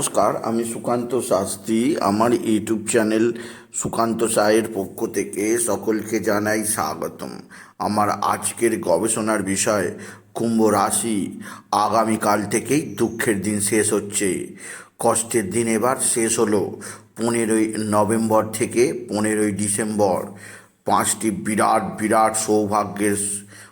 নমস্কার, আমি সুকান্ত শাস্ত্রী। আমার ইউটিউব চ্যানেল সুকান্ত সায়ের পক্ষ থেকে সকলকে জানাই স্বাগতম। আমার আজকের গবেষণার বিষয়, কুম্ভ রাশি। আগামীকাল থেকেই দুঃখের দিন শেষ হচ্ছে। কষ্টের দিন এবার শেষ হলো। পনেরোই নভেম্বর থেকে পনেরোই ডিসেম্বর। পাঁচটি বিরাট বিরাট সৌভাগ্যের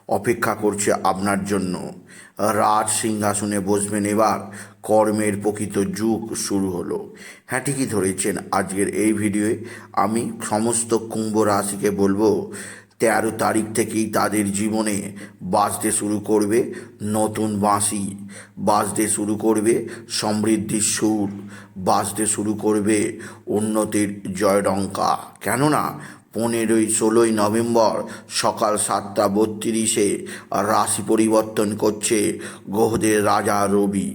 অপেক্ষা করছে আপনার জন্য। রাজ সিংহাসনে বসবেন এবার। কর্মের প্রকৃত যুগ শুরু হলো। হ্যাঁ ঠিকই ধরেছেন আজকের এই ভিডিওয়ে। আমি সমস্ত কুম্ভ রাশিকে বলব তেরো তারিখ থেকেই তাদের জীবনে বাঁচতে শুরু করবে নতুন বাঁশি, বাঁচতে শুরু করবে সমৃদ্ধির সুর বাজতে শুরু করবে উন্নতির জয়ডঙ্কা। কেননা পনেরোই, ষোলোই নভেম্বর সকাল সাতটা বত্রিশে রাশি পরিবর্তন করছে গ্রহদের রাজা রবি।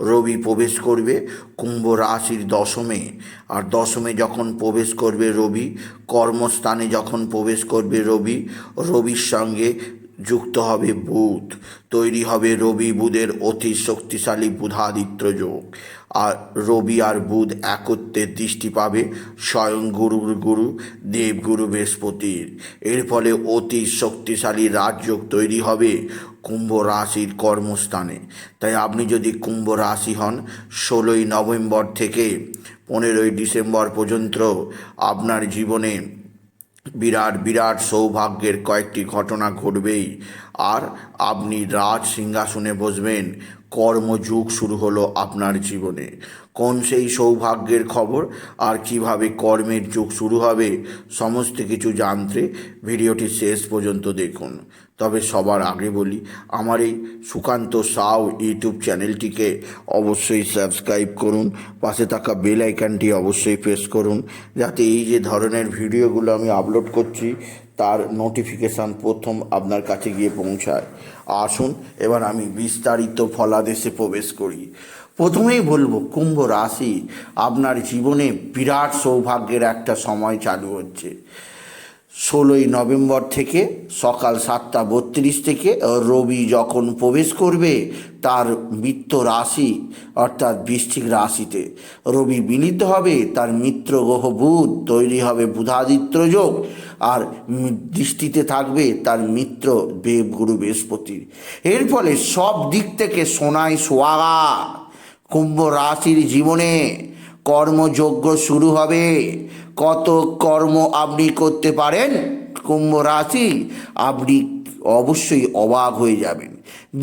রবি প্রবেশ করবে কুম্ভ রাশির দশমে। আর দশমে যখন প্রবেশ করবে রবি, কর্মস্থানে যখন প্রবেশ করবে রবি, রবির সঙ্গে যুক্ত হবে বুধ, তৈরি হবে রবি বুধের অতি শক্তিশালী বুধাদিত্য যোগ। আর রবি আর বুধ একত্রে দৃষ্টি পাবে স্বয়ং গুরুর গুরু, দেবগুরু বৃহস্পতির। এর ফলে অতি শক্তিশালী রাজযোগ তৈরি হবে কুম্ভ রাশির কর্মস্থানে। তাই আপনি যদি কুম্ভ রাশি হন, ষোলোই নভেম্বর থেকে পনেরোই ডিসেম্বর পর্যন্ত আপনার জীবনে বিরাট বিরাট সৌভাগ্যের কয়েকটি ঘটনা ঘটবেই। আর আপনি রাজ সিংহাসনে বসবেন। কর্মযুগ শুরু হলো আপনার জীবনে। কোন সেই সৌভাগ্যের খবর? আর কীভাবে কর্মের যুগ শুরু হবে? সমস্ত কিছু জানতে ভিডিওটি শেষ পর্যন্ত দেখুন। তবে সবার আগে বলি, আমার এই সুকান্ত সাউ ইউটিউব চ্যানেলটিকে অবশ্যই সাবস্ক্রাইব করুন। পাশে থাকা বেল আইকনটি অবশ্যই প্রেস করুন। যাতে এই যে ধরনের ভিডিওগুলো আমি আপলোড করছি তার নোটিফিকেশান প্রথম আপনার কাছে গিয়ে পৌঁছায়। আসুন, এবার আমি বিস্তারিত ফলাদেশে প্রবেশ করি। প্রথমেই বলব, কুম্ভ রাশি আপনার জীবনে বিরাট সৌভাগ্যের একটা সময় চালু হচ্ছে। ষোলোই নভেম্বর থেকে সকাল সাতটা বত্রিশ থেকে রবি যখন প্রবেশ করবে, তার মিত্র রাশি, অর্থাৎ বৃশ্চিক রাশিতে। রবি মিলিত হবে, তার মিত্র গ্রহ বুধ, তৈরি হবে বুধাদিত্য যোগ, আর দৃষ্টিতে থাকবে তার মিত্র দেবগুরু বৃহস্পতির এর ফলে সব দিক থেকে সোনায় সোয়াগা, কুম্ভ রাশির জীবনে কর্মযজ্ঞ শুরু হবে। কত কর্ম আপনি করতে পারেন? কুম্ভ রাশি, আপনি অবশ্যই অবাক হয়ে যাবেন।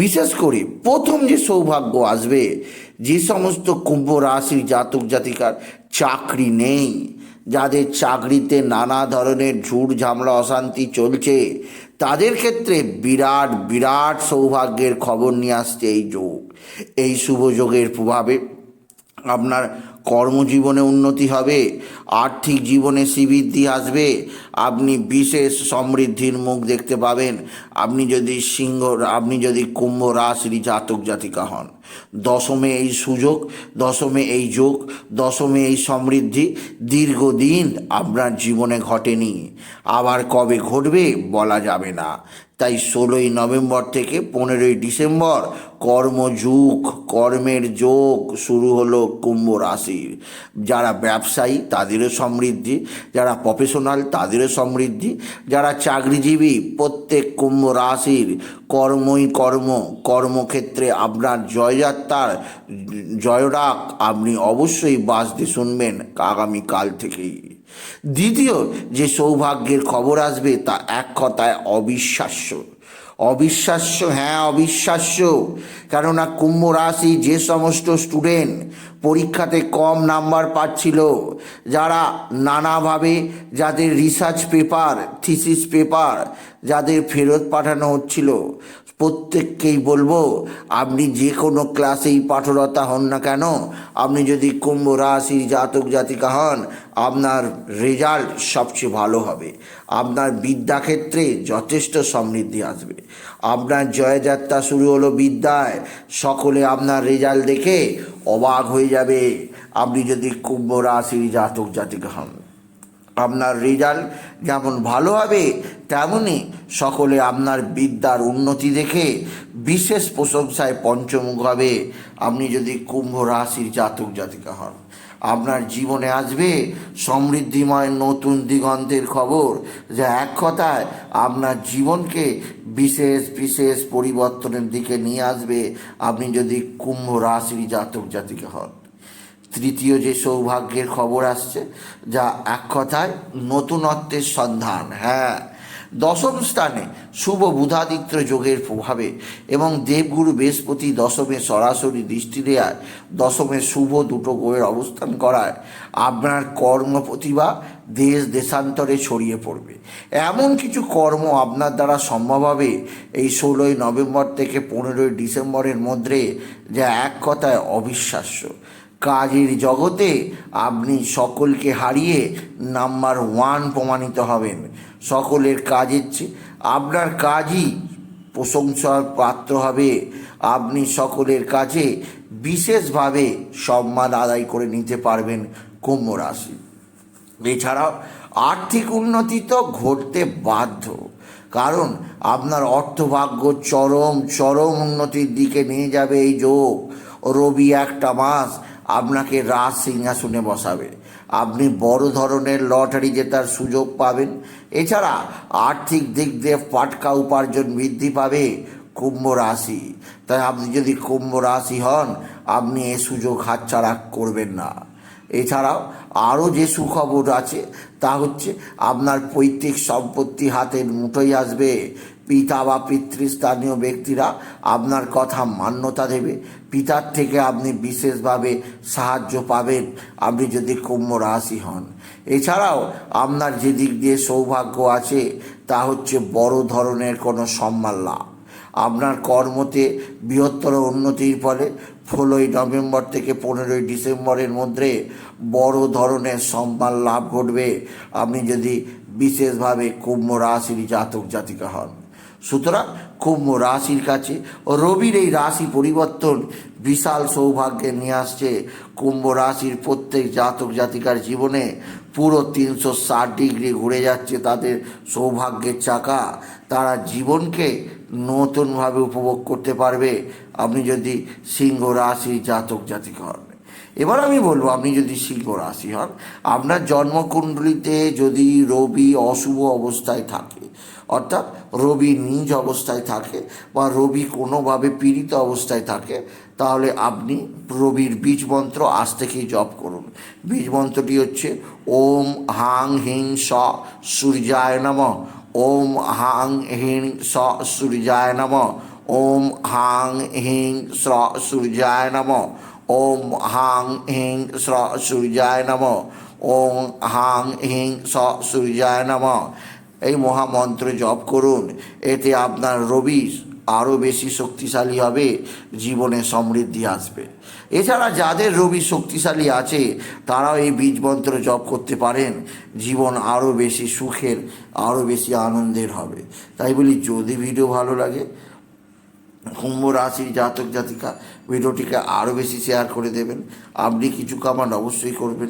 বিশেষ করে প্রথম যে সৌভাগ্য আসবে, যে সমস্ত কুম্ভ রাশির জাতক জাতিকার চাকরি নেই। যাদের চাকরিতে নানা ধরনের ঝুট ঝামলা, অশান্তি চলছে, তাদের ক্ষেত্রে বিরাট বিরাট সৌভাগ্যের খবর নিয়ে আসছে এই যোগ। এই শুভ যোগের প্রভাবে আপনার কর্মজীবনে উন্নতি হবে, আর্থিক জীবনে শ্রীবৃদ্ধি আসবে, আপনি বিশেষ সমৃদ্ধির মুখ দেখতে পাবেন। আপনি যদি সিংহ, আপনি যদি কুম্ভ রাশি জাতক জাতিকা হন। দশমে এই সুযোগ, দশমে এই যোগ, দশমে এই সমৃদ্ধি দীর্ঘদিন আপনার জীবনে ঘটেনি। আবার কবে ঘটবে বলা যাবে না। তাই ষোলোই নভেম্বর থেকে পনেরোই ডিসেম্বর কর্মযুগ, কর্মের যোগ শুরু হলো কুম্ভ রাশির যারা ব্যবসায়ী, তাদেরও সমৃদ্ধি। যারা প্রফেশনাল তাদেরও সমৃদ্ধি। যারা চাকরিজীবী, প্রত্যেক কুম্ভ রাশির কর্মই কর্ম। কর্মক্ষেত্রে আপনার জয়যাত্রার জয়রাগ আপনি অবশ্যই বাঁচতে শুনবেন আগামীকাল থেকেই। দ্বিতীয় যে সৌভাগ্যের খবর আসবে তা এক কথায় অবিশ্বাস্য। অবিশ্বাস্য হ্যাঁ অবিশ্বাস্য। কেননা কুম্ভ রাশি যে সমস্ত স্টুডেন্ট পরীক্ষাতে কম নাম্বার পাচ্ছিল, যারা নানাভাবে যাদের রিসার্চ পেপার থিসিস পেপার যাদের ফেরত পাঠানো হচ্ছিল প্রত্যেককেই বলব, আপনি যে কোনো ক্লাসেই পাঠরতা হন না কেন, আপনি যদি কুম্ভ রাশির জাতক জাতিকা হন, আপনার রেজাল্ট সবচেয়ে ভালো হবে। আপনার বিদ্যাক্ষেত্রে যথেষ্ট সমৃদ্ধি আসবে। আপনার জয়যাত্রা শুরু হলো বিদ্যায়, সকলে আপনার রেজাল্ট দেখে অবাক হয়ে যাবে। আপনি যদি কুম্ভ রাশির জাতক জাতিকা হন। আপনার রেজাল্ট যেমন ভালো হবে তেমনই সকলে আপনার বিদ্যার উন্নতি দেখে বিশেষ প্রশংসায় পঞ্চমুখ হবে। আপনি যদি কুম্ভ রাশির জাতক জাতিকা হন, আপনার জীবনে আসবে সমৃদ্ধিময় নতুন দিগন্তের খবর যা এক কথায় আপনার জীবনকে বিশেষ বিশেষ পরিবর্তনের দিকে নিয়ে আসবে। আপনি যদি কুম্ভ রাশির জাতক জাতিকা হন তৃতীয় যে সৌভাগ্যের খবর আসছে, যা এক কথায় নতুনত্বের সন্ধান হ্যাঁ। দশম স্থানে শুভ বুধাদিত্য যোগের প্রভাবে এবং দেবগুরু বৃহস্পতি দশমে সরাসরি দৃষ্টি দেওয়ায় দশমে শুভ দুটো গ্রহের অবস্থান করায়, আপনার কর্ম প্রতিভা দেশ দেশান্তরে ছড়িয়ে পড়বে। এমন কিছু কর্ম আপনার দ্বারা সম্ভব হবে এই ষোলোই নভেম্বর থেকে পনেরোই ডিসেম্বরের মধ্যে, যা এক কথায় অবিশ্বাস্য। কাজের জগতে আপনি সকলকে হারিয়ে নাম্বার ওয়ান প্রমাণিত হবেন। সকলের কাজের চেয়ে আপনার কাজই প্রশংসার পাত্র হবে। আপনি সকলের কাছে বিশেষভাবে সম্মান আদায় করে নিতে পারবেন কুম্ভ রাশি। এছাড়াও আর্থিক উন্নতি তো ঘটতে বাধ্য। কারণ আপনার অর্থভাগ্য চরম চরম উন্নতির দিকে নিয়ে যাবে এই যোগ। রবি একটা মাস আপনাকে রাজ সিংহাসনে বসাবে। আপনি বড় ধরনের লটারি জেতার সুযোগ পাবেন। এছাড়া আর্থিক দিক দিয়ে পাটকা উপার্জন বৃদ্ধি পাবে কুম্ভ রাশি। তাই আপনি যদি কুম্ভ রাশি হন, আপনি এ সুযোগ হাতছাড়া করবেন না। এছাড়াও আরও যে সুখবর আছে, তা হচ্ছে আপনার পৈতৃক সম্পত্তি হাতের মুঠোয় আসবে। পিতা বা পিতৃস্থানীয় ব্যক্তিরা আপনার কথা মান্যতা দেবে। পিতার থেকে আপনি বিশেষভাবে সাহায্য পাবেন। আপনি যদি কুম্ভ রাশি হন। এছাড়াও আপনার যে দিক দিয়ে সৌভাগ্য আছে, তা হচ্ছে বড় ধরনের কোনো সম্মান লাভ। আপনার কর্মতে বৃহত্তর উন্নতির ফলে ষোলোই নভেম্বর থেকে পনেরোই ডিসেম্বরের মধ্যে বড় ধরনের সম্মান লাভ ঘটবে। আপনি যদি বিশেষভাবে কুম্ভ রাশির জাতক জাতিকা হন। সুতরাং কুম্ভ রাশির কাছে ও রবির এই রাশি পরিবর্তন বিশাল সৌভাগ্যে নিয়ে আসছে। কুম্ভ রাশির প্রত্যেক জাতক জাতিকার জীবনে পুরো তিনশো ষাট ডিগ্রি ঘুরে যাচ্ছে তাদের সৌভাগ্যের চাকা। তারা জীবনকে নতুনভাবে উপভোগ করতে পারবে। আপনি যদি সিংহ রাশির জাতক জাতিকা হন, এবার আমি বলব আপনি যদি সিংহ রাশি হন, আপনার জন্মকুণ্ডলিতে যদি রবি অশুভ অবস্থায় থাকে অর্থাৎ রবি নিজ অবস্থায় থাকে বা রবি কোনোভাবে পীড়িত অবস্থায় থাকে, তাহলে আপনি রবির বীজ মন্ত্র আজ থেকেই জপ করুন। বীজ মন্ত্রটি হচ্ছে ওম হাং হিং স সূর্যায় নম, ওম হাং হিং স সূর্যায় নম, ওম হাং হিং স সূর্যায় নম, ওম হাং হিং স সূর্যায় নম, ওম হাং হিং স সূর্যায় নম। এই মহামন্ত্র জপ করুন, এতে আপনার রবি আরও বেশি শক্তিশালী হবে, জীবনে সমৃদ্ধি আসবে। এছাড়া যাদের রবি শক্তিশালী আছে, তারাও এই বীজ মন্ত্র জপ করতে পারেন, জীবন আরও বেশি সুখের, আরও বেশি আনন্দের হবে। তাই বলি, যদি ভিডিও ভালো লাগে, কুম্ভ রাশির জাতক জাতিকা, ভিডিওটিকে আরও বেশি শেয়ার করে দেবেন। আপনি কিছু কামান অবশ্যই করবেন।